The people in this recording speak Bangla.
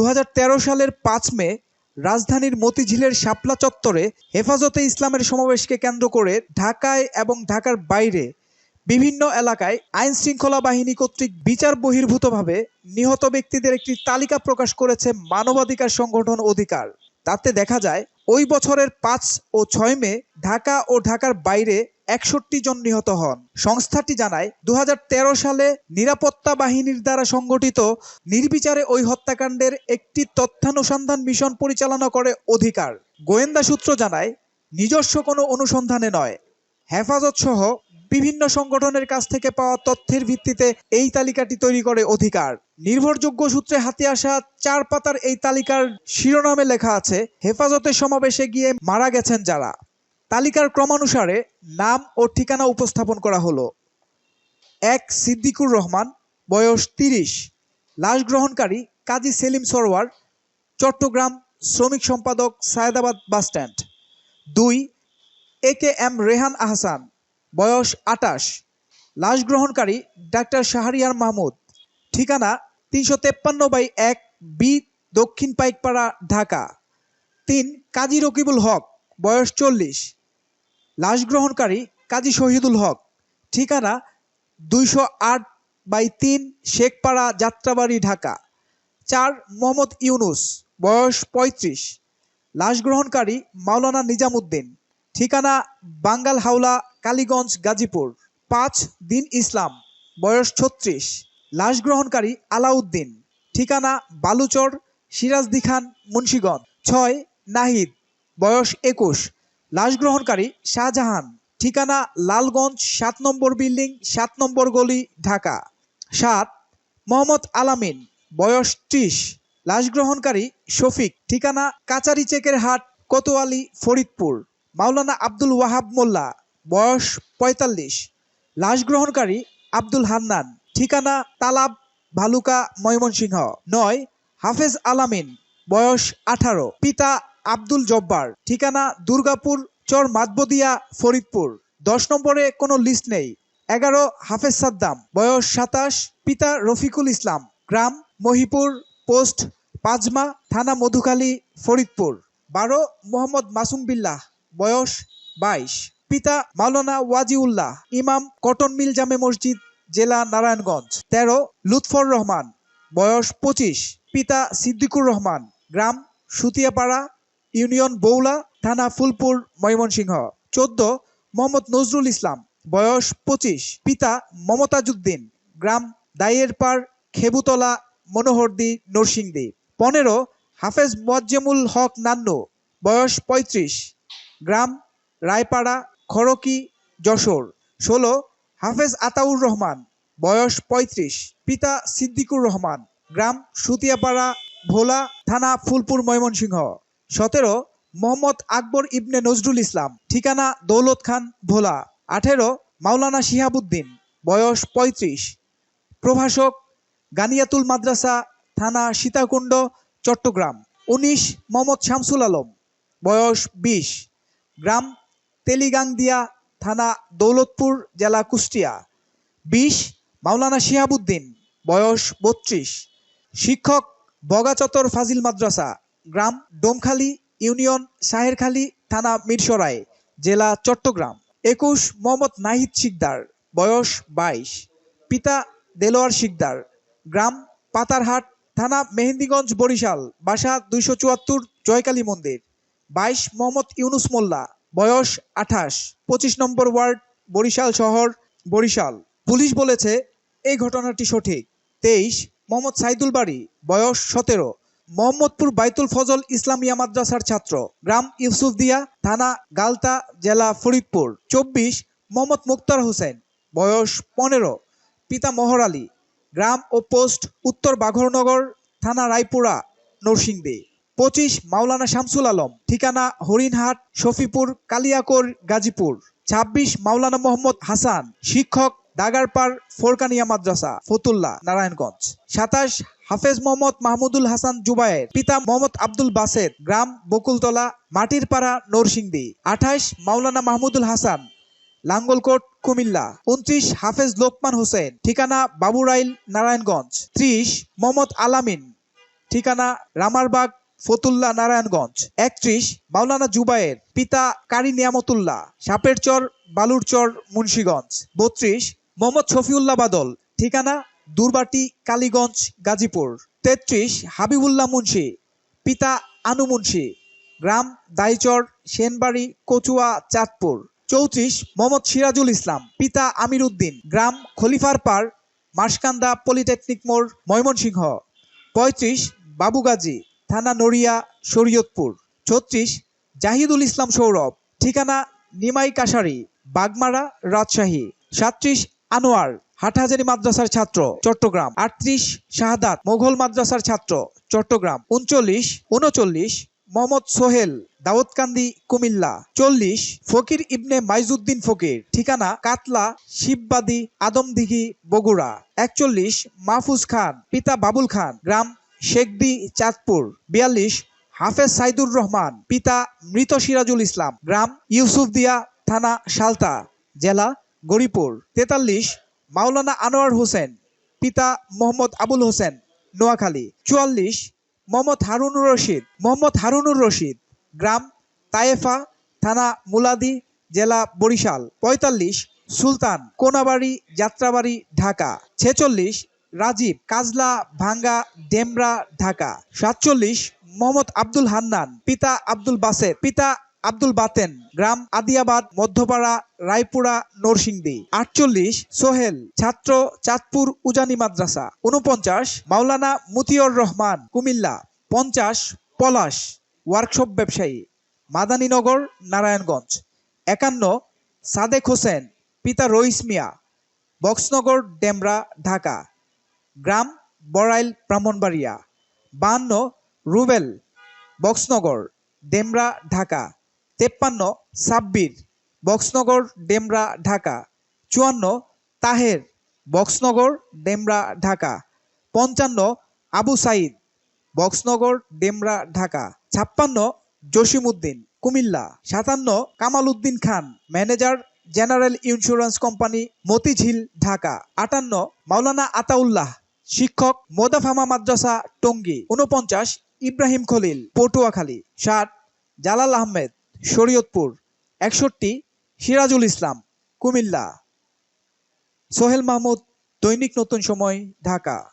দু হাজার তেরো সালের পাঁচ মে রাজধানীর মতিঝিলের শাপলা চত্বরে হেফাজতে ইসলামের সমাবেশকে কেন্দ্র করে ঢাকায় এবং ঢাকার বাইরে বিভিন্ন এলাকায় আইন শৃঙ্খলা বাহিনী কর্তৃক বিচার বহির্ভূতভাবে নিহত ব্যক্তিদের একটি তালিকা প্রকাশ করেছে মানবাধিকার সংগঠন অধিকার। তাতে দেখা যায়, ওই বছরের পাঁচ ও ছয় মে ঢাকা ও ঢাকার বাইরে একষট্টি জন নিহত হন। সংস্থাটি জানায় দু হাজার তেরো সালে নিরাপত্তা বাহিনীর দ্বারা সংগঠিত নির্বিচারে ওই হত্যাকাণ্ডের একটি তথ্যানুসন্ধান মিশন পরিচালনা করে অধিকার। গোয়েন্দা সূত্র জানায়, নিজস্ব কোনো অনুসন্ধানে নয়। হেফাজত সহ বিভিন্ন সংগঠনের কাছ থেকে পাওয়া তথ্যের ভিত্তিতে এই তালিকাটি তৈরি করে অধিকার। নির্ভরযোগ্য সূত্রে হাতে আসা চার পাতার এই তালিকার শিরোনামে লেখা আছে, হেফাজতের সমাবেশে গিয়ে মারা গেছেন যারা। তালিকার ক্রমানুসারে নাম ও ঠিকানা উপস্থাপন করা হলো। এক, সিদ্দিকুর রহমান, বয়স তিরিশ, লাশ গ্রহণকারী কাজী সেলিম সরওয়ার, চট্টগ্রাম শ্রমিক সম্পাদক সায়দাবাদ বাসস্ট্যান্ড দুই, A K M Rehan Ahsan, বয়স আটাশ, লাশ গ্রহণকারী ডাক্তার শাহরিয়ার মাহমুদ। ঠিকানা তিনশো তেপ্পান্ন বাই এক বি দক্ষিণ পাইকপাড়া, ঢাকা। তিন, কাজী রকিবুল হক, বয়স চল্লিশ লাশ গ্রহণকারী কাজী শহীদুল হক। ঠিকানা দুইশো আট বাই তিন শেখপাড়া যাত্রাবাড়ি, ঢাকা। চার মোহাম্মদ ইউনুস, বয়স পঁয়ত্রিশ। লাশ গ্রহণকারী মাওলানা নিজামুদ্দিন। ঠিকানা বাঙ্গাল হাওলা, কালীগঞ্জ, গাজীপুর। পাঁচ দিন ইসলাম, বয়স ছত্রিশ। লাশ গ্রহণকারী আলাউদ্দিন। ঠিকানা বালুচর সিরাজদি খান মুন্সীগঞ্জ। ছয় নাহিদ, বয়স একুশ। লাশ গ্রহণকারী শাহজাহান, ঠিকানা লালগঞ্জ সাত নম্বর বিল্ডিং, সাত নম্বর গলি, ঢাকা। সাত, মোহাম্মদ আলামিন, বয়স ত্রিশ। লাশ গ্রহণকারী শফিক, ঠিকানা কাচারি চেকের হাট, কোতোয়ালি, ফরিদপুর। মাওলানা আব্দুল ওয়াহাব মোল্লা, বয়স পঁয়তাল্লিশ। লাশ গ্রহণকারী আব্দুল হান্নান, ঠিকানা তালাব, ভালুকা, ময়মনসিংহ। নয়, হাফেজ আলামিন, বয়স আঠারো। পিতা আব্দুল জব্বার। ঠিকানা দুর্গাপুর, চর মাতবদিয়া, ফরিদপুর। দশ নম্বরে কোনো লিস্ট নেই। এগারো, হাফেজ সাদ্দাম। বয়স সাতাশ, পিতা রফিকুল ইসলাম। গ্রাম, মহিপুর, পোস্ট পাজমা থানা মধুখালী, ফরিদপুর। বারো, মোহাম্মদ মাসুম বিল্লাহ। বয়স বাইশ। পিতা মাওলানা ওয়াজিউল্লাহ। ইমাম কটন মিল জামে মসজিদ, জেলা নারায়ণগঞ্জ। তেরো, লুৎফর রহমান। বয়স পঁচিশ। পিতা সিদ্দিকুর রহমান। গ্রাম, সুতিয়াপাড়া ইউনিয়ন বৌলা থানা ফুলপুর, ময়মনসিংহ। চোদ্দ, মোহাম্মদ নজরুল ইসলাম। বয়স পঁচিশ। পিতা মমতাজুদ্দিন। গ্রাম দাইয়েরপাড়, খেবুতলা, মনোহরদি, নরসিংদী। পনেরো, হাফেজ মোয়াজ্জেমুল হক নান্নু। বয়স পঁয়ত্রিশ। গ্রাম রায়পাড়া, খড়কি, যশোর। ষোলো, হাফেজ আতাউর রহমান। বয়স পঁয়ত্রিশ। পিতা সিদ্দিকুর রহমান। গ্রাম সুতিয়াপাড়া, ভোলা, থানা ফুলপুর, ময়মনসিংহ। সতেরো, মোহাম্মদ আকবর ইবনে নজরুল ইসলাম, ঠিকানা দৌলত খান, ভোলা। আঠেরো, মাওলানা শিহাবুদ্দিন, বয়স পঁয়ত্রিশ। প্রভাষক, গানিয়াতুল মাদ্রাসা, থানা সীতাকুণ্ড, চট্টগ্রাম। উনিশ, মোহাম্মদ শামসুল আলম, বয়স বিশ। গ্রাম, তেলিগাংদিয়া, থানা দৌলতপুর, জেলা কুষ্টিয়া। বিশ, মাওলানা শিহাবুদ্দিন, বয়স বত্রিশ। শিক্ষক বগাচতর ফাজিল মাদ্রাসা গ্রাম ডোমখালী, ইউনিয়ন সাহেরখালী, থানা মিরসরাই, জেলা চট্টগ্রাম। একুশ মোহাম্মদ নাহিদ শিকদার, বয়স বাইশ। পিতা দেলোয়ার শিকদার। গ্রাম পাতারহাট, থানা মেহেন্দিগঞ্জ, বরিশাল। বাসা দুইশো চুয়াত্তর, জয়কালী মন্দির। বাইশ মোহাম্মদ ইউনুস মোল্লা, বয়স আঠাশ। পঁচিশ নম্বর ওয়ার্ড, বরিশাল শহর, বরিশাল। পুলিশ বলেছে, এই ঘটনাটি সঠিক। তেইশ মোহাম্মদ সাইদুল বাড়ি, বয়স সতেরো। মোহাম্মদপুর বাইতুল ফজল ইসলামিয়া মাদ্রাসার ছাত্র। গ্রাম ইউসুফদিয়া থানা গালতা, জেলা ফরিদপুর। চব্বিশ, মোহাম্মদ মুক্তার হোসেন। বয়স পনেরো। পিতা মোহর আলী। গ্রাম ও পোস্ট উত্তর বাঘরনগর, থানা রায়পুরা, নরসিংদী। পঁচিশ, মাওলানা শামসুল আলম। ঠিকানা হরিণহাট, শফিপুর, কালিয়াকোর, গাজীপুর। ছাব্বিশ, মাওলানা মোহাম্মদ হাসান। শিক্ষক দাগারপাড় ফোরকানিয়া মাদ্রাসা, ফতুল্লা, নারায়ণগঞ্জ। সাতাশ, হাফেজ মোহাম্মদ মাহমুদুল হাসান জুবায়ের পিতা মোহাম্মদ আব্দুল বাসেদ গ্রাম বকুলতলা, মাটিরপাড়া, নরসিংদী। আঠাশ, মাওলানা মাহমুদুল হাসান, লাঙ্গলকোট, কুমিল্লা। উনত্রিশ, হাফেজ লোকমান হোসেন, ঠিকানা বাবুরাইল, নারায়ণগঞ্জ। ত্রিশ, মোহাম্মদ আলামিন, ঠিকানা রামারবাগ, ফতুল্লা, নারায়ণগঞ্জ। একত্রিশ, মাওলানা জুবায়ের পিতা কারি নিয়ামতুল্লাহ, সাপেরচর, বালুরচর, মুন্সীগঞ্জ। বত্রিশ মোহাম্মদ শফিউল্লাহ বাদল, ঠিকানা দুর্বাটি, কালীগঞ্জ, গাজীপুর। তেত্রিশ, হাবিবুল্লাহ মুন্সি, পিতা আনু মুন্সি, গ্রাম দাইচর, সেনবাড়ি, কচুয়া, চাঁদপুর। চৌত্রিশ, মোহাম্মদ সিরাজুল ইসলাম, পিতা আমির উদ্দিন, গ্রাম খলিফার পার মাসকান্দা পলিটেকনিক মোড়, ময়মনসিংহ। পঁয়ত্রিশ, বাবুগাজী, থানা নড়িয়া, শরীয়তপুর। ছত্রিশ, জাহিদুল ইসলাম সৌরভ, ঠিকানা নিমাই কাশারি বাগমারা, রাজশাহী। সাত্রিশ আনোয়ার, হাটহাজারি মাদ্রাসার ছাত্র, চট্টগ্রাম। আটত্রিশ, শাহাদাত, মোঘল মাদ্রাসার ছাত্র, চট্টগ্রাম। উনচল্লিশ উনচল্লিশ, মোহাম্মদ সোহেল, দাউদকান্দি, কুমিল্লা। চল্লিশ, ফকির ইবনে মাইজুদ্দিন ফকির, ঠিকানা কাতলা, শিববাদী, আদমদিঘি, বগুড়া। একচল্লিশ, মাহফুজ খান, পিতা বাবুল খান, গ্রাম শেখদি, চাঁদপুর। বিয়াল্লিশ, হাফেজ সাইদুর রহমান, পিতা মৃত সিরাজুল ইসলাম, গ্রাম ইউসুফদিয়া থানা সালতা। জেলা গরিপুর, তেতাল্লিশ, মাওলানা আনোয়ার হোসেন, পিতা মোহাম্মদ আবুল হোসেন, নোয়াখালী, চুয়াল্লিশ, মোহাম্মদ হারুনুর রশিদ, মোহাম্মদ হারুনুর রশিদ, গ্রাম তায়েফা, থানা মুলাদি, জেলা বরিশাল, পঁয়তাল্লিশ, সুলতান, কোনাবাড়ি, যাত্রাবাড়ি, ঢাকা, ছেচল্লিশ, রাজীব, কাজলা, ভাঙ্গা, ডেমরা, ঢাকা, সাতচল্লিশ, মোহাম্মদ আব্দুল হান্নান, পিতা আব্দুল বাসের, পিতা আব্দুল বাতেন, গ্রাম আদিয়াবাদ, মধ্যপাড়া, রায়পুরা, নরসিংদী। আটচল্লিশ, সোহেল, ছাত্র, চাঁদপুর উজানি মাদ্রাসা। উনপঞ্চাশ মাওলানা মুতিয়র রহমান, কুমিল্লা। পঞ্চাশ, পলাশ, ওয়ার্কশপ ব্যবসায়ী। মাদানীনগর, নারায়ণগঞ্জ। একান্ন, সাদেক হোসেন, পিতা রইস মিয়া। বক্সনগর, ডেমরা, ঢাকা। গ্রাম, বড়াইল, ব্রাহ্মণবাড়িয়া। বাহান্ন, রুবেল, বক্সনগর, ডেমরা, ঢাকা। তেপ্পান্ন সাব্বির বক্সনগর, ডেমরা, ঢাকা। চুয়ান্ন, তাহের, বক্সনগর, ডেমরা, ঢাকা। পঞ্চান্ন, আবু সাইদ, বক্সনগর, ডেমরা, ঢাকা। ছাপ্পান্ন, জসিমউদ্দিন, কুমিল্লা। সাতান্ন Kamal Uddin Khan, manager general insurance company, Motijheel, Dhaka. আটান্ন, মাওলানা আতাউল্লাহ, শিক্ষক, মোদাফামা মাদ্রাসা, টঙ্গী। উনপঞ্চাশ ইব্রাহিম খলিল, পটুয়াখালী। ষাট, জালাল আহমেদ শরীয়তপুর একষট্টি সিরাজুল ইসলাম কুমিল্লা। সোহেল মাহমুদ দৈনিক নতুন সময় ঢাকা।